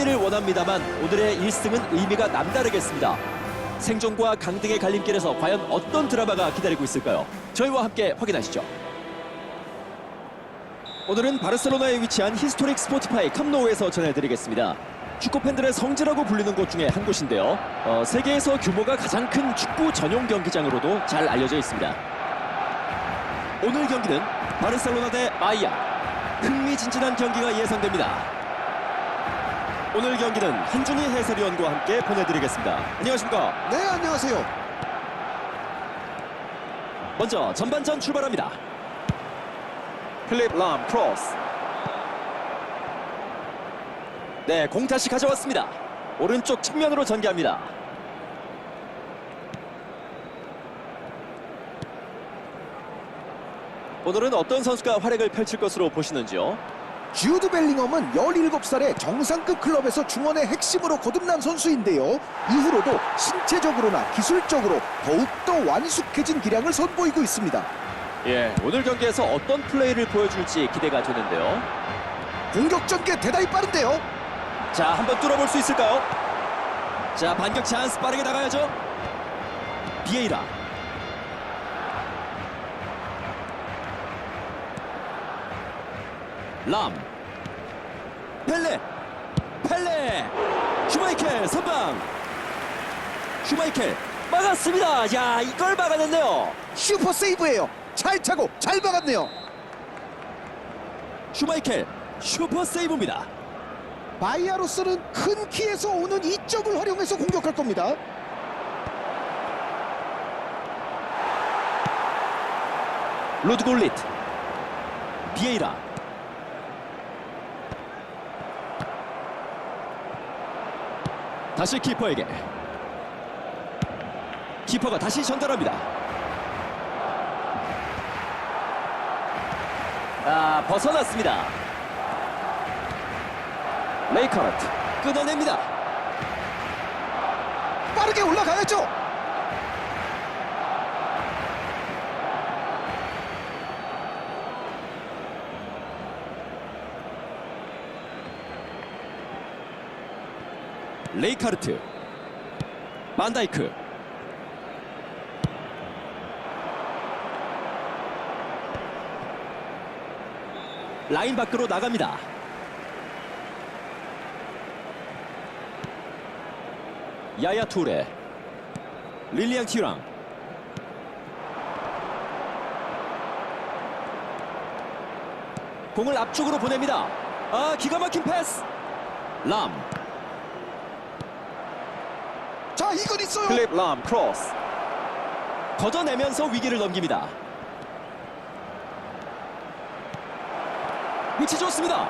승리를 원합니다만 오늘의 1승은 의미가 남다르겠습니다. 생존과 강등의 갈림길에서 과연 어떤 드라마가 기다리고 있을까요? 저희와 함께 확인하시죠. 오늘은 바르셀로나에 위치한 히스토릭 스포티파이 캄노우에서 전해드리겠습니다. 축구 팬들의 성지라고 불리는 곳 중에 한 곳인데요. 어, 세계에서 규모가 가장 큰 축구 전용 경기장으로도 잘 알려져 있습니다. 오늘 경기는 바르셀로나 대 마이야. 흥미진진한 경기가 예상됩니다. 오늘 경기는 한준희 해설위원과 함께 보내드리겠습니다. 안녕하십니까? 네, 안녕하세요. 먼저 전반전 출발합니다. 필립 람 크로스. 네, 공 다시 가져왔습니다. 오른쪽 측면으로 전개합니다. 오늘은 어떤 선수가 활약을 펼칠 것으로 보시는지요? 주드 벨링엄은 17살에 정상급 클럽에서 중원의 핵심으로 거듭난 선수인데요. 이후로도 신체적으로나 기술적으로 더욱더 완숙해진 기량을 선보이고 있습니다. 예, 오늘 경기에서 어떤 플레이를 보여줄지 기대가 되는데요. 공격 전개 대단히 빠른데요. 자, 한번 뚫어볼 수 있을까요? 자, 반격 찬스 빠르게 나가야죠. 비에이라. 람. 펠레. 펠레. 슈마이켈 선방. 슈마이켈 막았습니다. 야, 이걸 막아냈네요. 슈퍼 세이브예요. 잘 차고 잘 막았네요. 슈마이켈 슈퍼 세이브입니다. 바이아로스는 큰 키에서 오는 이점을 활용해서 공격할 겁니다. 로드골릿 비에이라 다시 키퍼에게. 키퍼가 다시 전달합니다. 아 벗어났습니다. 레이커트 끊어냅니다. 빠르게 올라가야죠. 레이카르트 반다이크. 라인 밖으로 나갑니다. 야야 투레 릴리앙 티랑. 공을 앞쪽으로 보냅니다. 아 기가 막힌 패스. 람 자, 이건 있어요. 필립 람 크로스 걷어내면서 위기를 넘깁니다 위치 좋습니다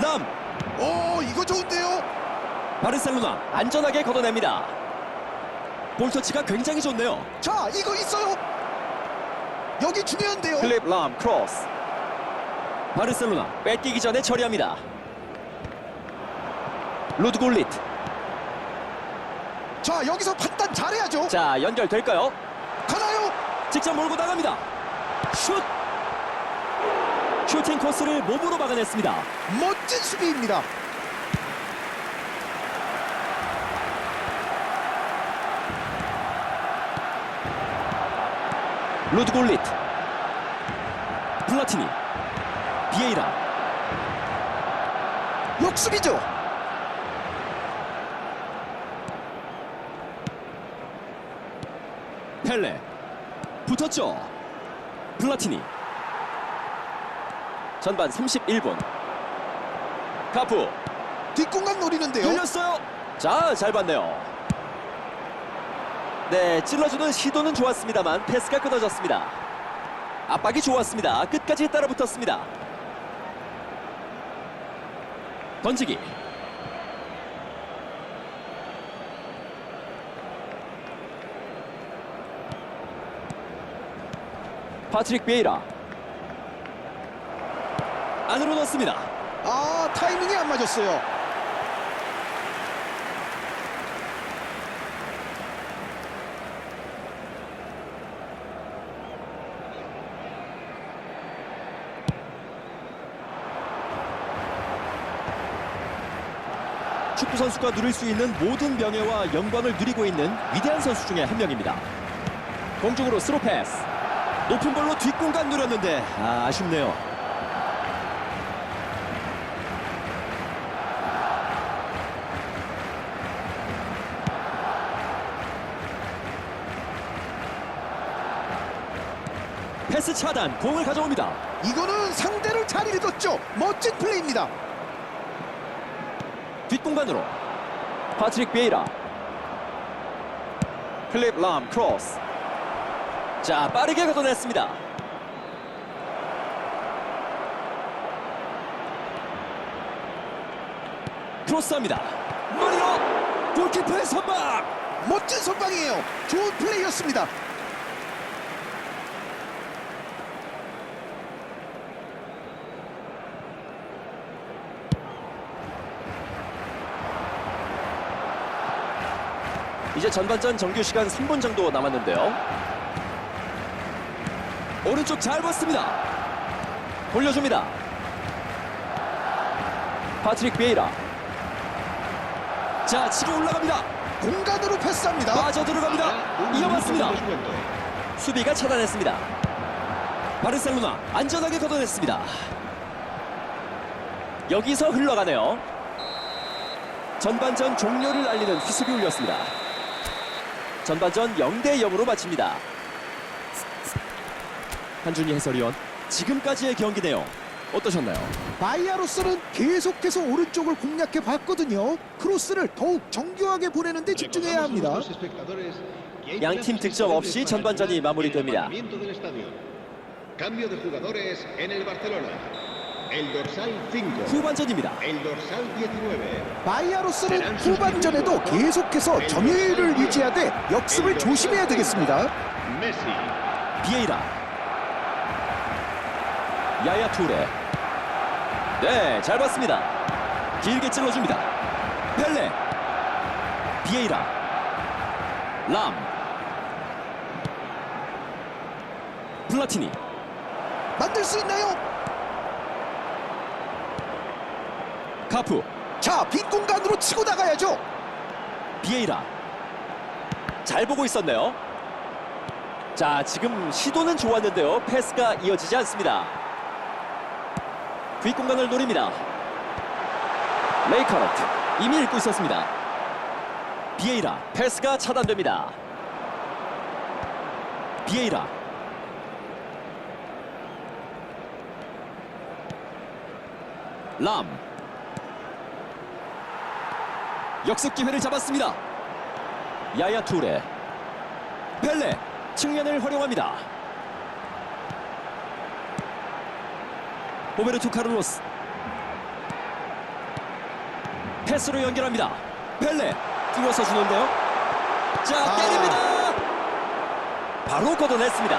람 오, 이거 좋은데요. 바르셀로나 안전하게 걷어냅니다 볼터치가 굉장히 좋네요 자, 이거 있어요. 여기 중요한데요. 필립 람 크로스 바르셀로나 뺏기기 전에 처리합니다 루드 골릿 자, 여기서 판단 잘해야죠. 자 연결될까요? 가나요? 직접 몰고 나갑니다 슛 슈팅 코스를 몸으로 막아냈습니다 멋진 수비입니다. 루드 골릿 플라티니 비에이라 역수비죠. 펠레. 붙었죠? 플라티니. 전반 31분. 카프 뒷공간 노리는데요. 열렸어요. 자 잘 봤네요. 네 찔러주는 시도는 좋았습니다만 패스가 끊어졌습니다. 압박이 좋았습니다. 끝까지 따라붙었습니다. 던지기 파트릭 베이라 안으로 넣습니다 아, 타이밍이 안 맞았어요. 축구 선수가 누릴 수 있는 모든 명예와 영광을 누리고 있는 위대한 선수 중에 한 명입니다. 공중으로 스로 패스. 높은 볼로 뒷공간 누렸는데 아, 아쉽네요. 패스 차단, 공을 가져옵니다. 이거는 상대를 잘 읽었죠. 멋진 플레이입니다. 뒷공간으로 파트릭 베이라 클립 람 크로스 자 빠르게 걷어냈습니다 크로스합니다 머리로 골키퍼의 선박 멋진 선방이에요. 좋은 플레이였습니다. 이제 전반전 정규 시간 3분 정도 남았는데요 오른쪽 잘 봤습니다 돌려줍니다 파트릭 베이라 자 치고 올라갑니다 공간으로 패스합니다. 빠져 들어갑니다. 이어봤습니다. 수비가 차단했습니다. 바르셀로나 안전하게 걷어냈습니다. 여기서 흘러가네요. 전반전 종료를 알리는 휘슬이 울렸습니다. 전반전 0대 0으로 마칩니다. 한준희 해설위원, 지금까지의 경기 내용 어떠셨나요? 바이아로스는 계속해서 오른쪽을 공략해 봤거든요. 크로스를 더욱 정교하게 보내는데 집중해야 합니다. 양팀 득점 없이 전반전이 마무리됩니다. Cambio de jugadores en el Barcelona. El dorsal 5. 후반전입니다. El dorsal 19. 바이아로스는 후반전에도 계속해서 점유율을 유지하되 역습을 조심해야 되겠습니다. 비에이라 야야 투레. 네 잘 봤습니다. 길게 찔러줍니다. 펠레. 비에이라. 람. 플라티니. 만들 수 있나요? 카프 자, 빈 공간으로 치고 나가야죠. 비에이라. 잘 보고 있었네요. 자 지금 시도는 좋았는데요. 패스가 이어지지 않습니다 뒷공간을 노립니다. 레이카르트 이미 읽고 있었습니다. 비에이라 패스가 차단됩니다. 비에이라. 람. 역습 기회를 잡았습니다. 야야 투레. 펠레 측면을 활용합니다 오베르투 카를로스. 패스로 연결합니다. 펠레 뚫어서 주는데요. 자 아. 때립니다. 바로 걷어냈습니다.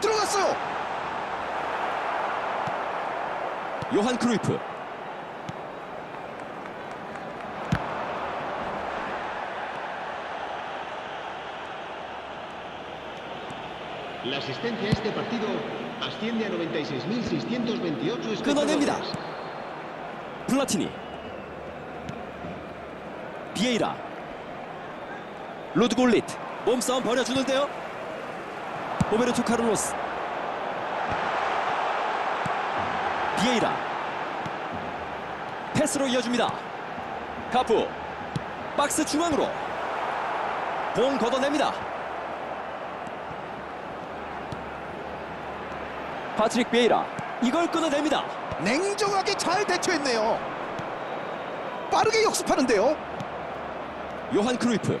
들어갔어요. 요한 크루이프 La asistencia a este partido asciende a 96.628 끊어냅니다. 플라티니. 비에이라. 로드 골릿. 몸싸움 벌여주는데요. 오베르투 카를로스. 비에이라. 패스로 이어줍니다. 카프 박스 중앙으로. 공 걷어냅니다 파트릭 비에이라. 이걸 끊어냅니다. 냉정하게 잘 대처했네요. 빠르게 역습하는데요. 요한 크루이프.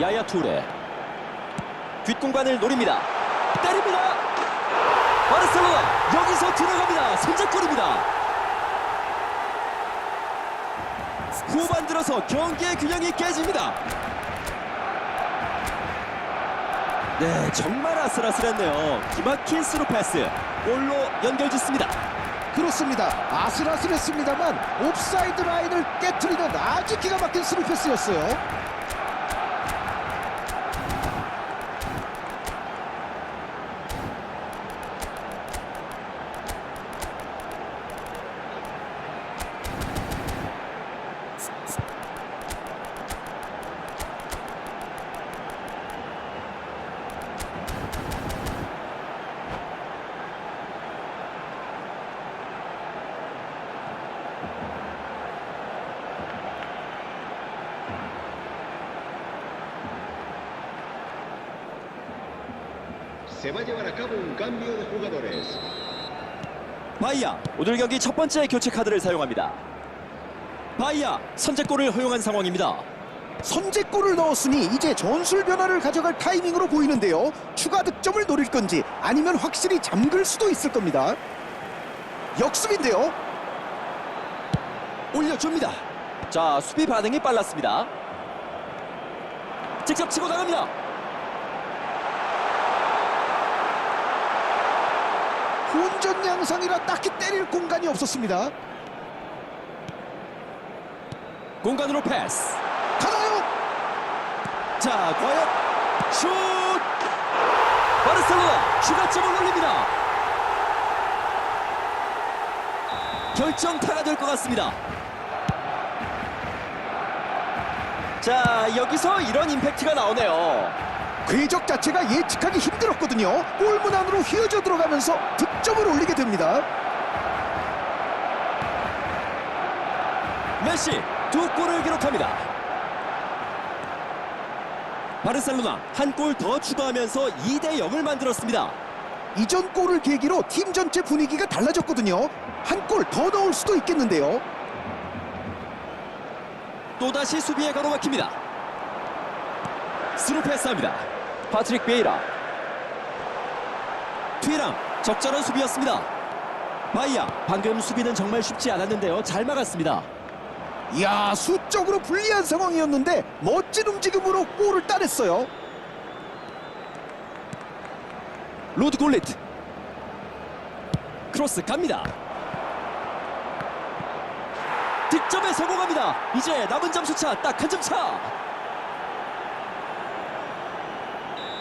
야야 투레. 뒷공간을 노립니다. 때립니다. 바르셀로나 여기서 들어갑니다. 선제골입니다 후반 들어서 경기의 균형이 깨집니다 네 정말 아슬아슬했네요 기막힌 스루 패스 골로 연결짓습니다 그렇습니다. 아슬아슬했습니다만 옵사이드 라인을 깨트리는 아주 기가 막힌 스루 패스였어요. Se va a llevar a cabo un cambio de jugadores. 바이야 오늘 경기 첫 번째 교체 카드를 사용합니다. 바이야 선제골을 허용한 상황입니다. 선제골을 넣었으니 이제 전술 변화를 가져갈 타이밍으로 보이는데요. 추가 득점을 노릴 건지 아니면 확실히 잠글 수도 있을 겁니다. 역습인데요. 올려줍니다. 자 수비 반응이 빨랐습니다. 직접 치고 나갑니다. 혼전 양상이라 딱히 때릴 공간이 없었습니다. 공간으로 패스. 가나요? 자 과연 슛. 바르셀로나 추가점을 올립니다. 결정타가 될 것 같습니다. 자 여기서 이런 임팩트가 나오네요. 궤적 자체가 예측하기 힘들었거든요. 골문 안으로 휘어져 들어가면서 득점을 올리게 됩니다. 메시 두 골을 기록합니다. 바르셀로나 한 골 더 추가하면서 2대 0을 만들었습니다. 이전 골을 계기로 팀 전체 분위기가 달라졌거든요. 한 골 더 넣을 수도 있겠는데요. 또다시 수비에 가로막힙니다. 스루 패스합니다. 파트릭 베이라. 튀랑 적절한 수비였습니다. 바이야 방금 수비는 정말 쉽지 않았는데요. 잘 막았습니다. 이야 수적으로 불리한 상황이었는데 멋진 움직임으로 골을 따냈어요. 로드 골리트. 크로스 갑니다. 득점에 성공합니다. 이제 남은 점수차 딱 한 점 차.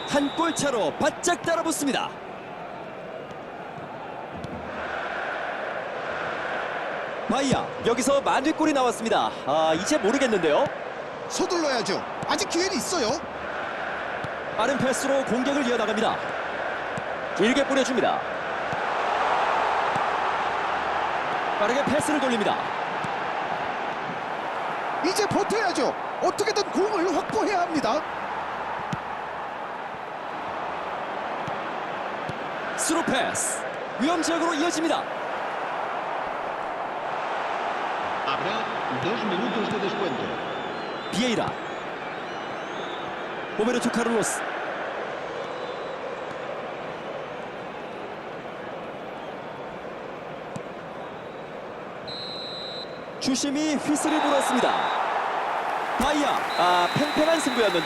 한 골 차로 바짝 따라붙습니다. 바이야 여기서 만회골이 나왔습니다. 아 이제 모르겠는데요. 서둘러야죠. 아직 기회는 있어요. 빠른 패스로 공격을 이어나갑니다. 길게 뿌려줍니다. 빠르게 패스를 돌립니다. 이제 버텨야죠. 어떻게든 공을 확보해야 합니다. 스루 패스. 위험 지역으로 이어집니다. 비에이라. 오베르토 카를로스. 주심이 휘슬을 불었습니다. 바이야, 아 팽팽한 승부였는데요.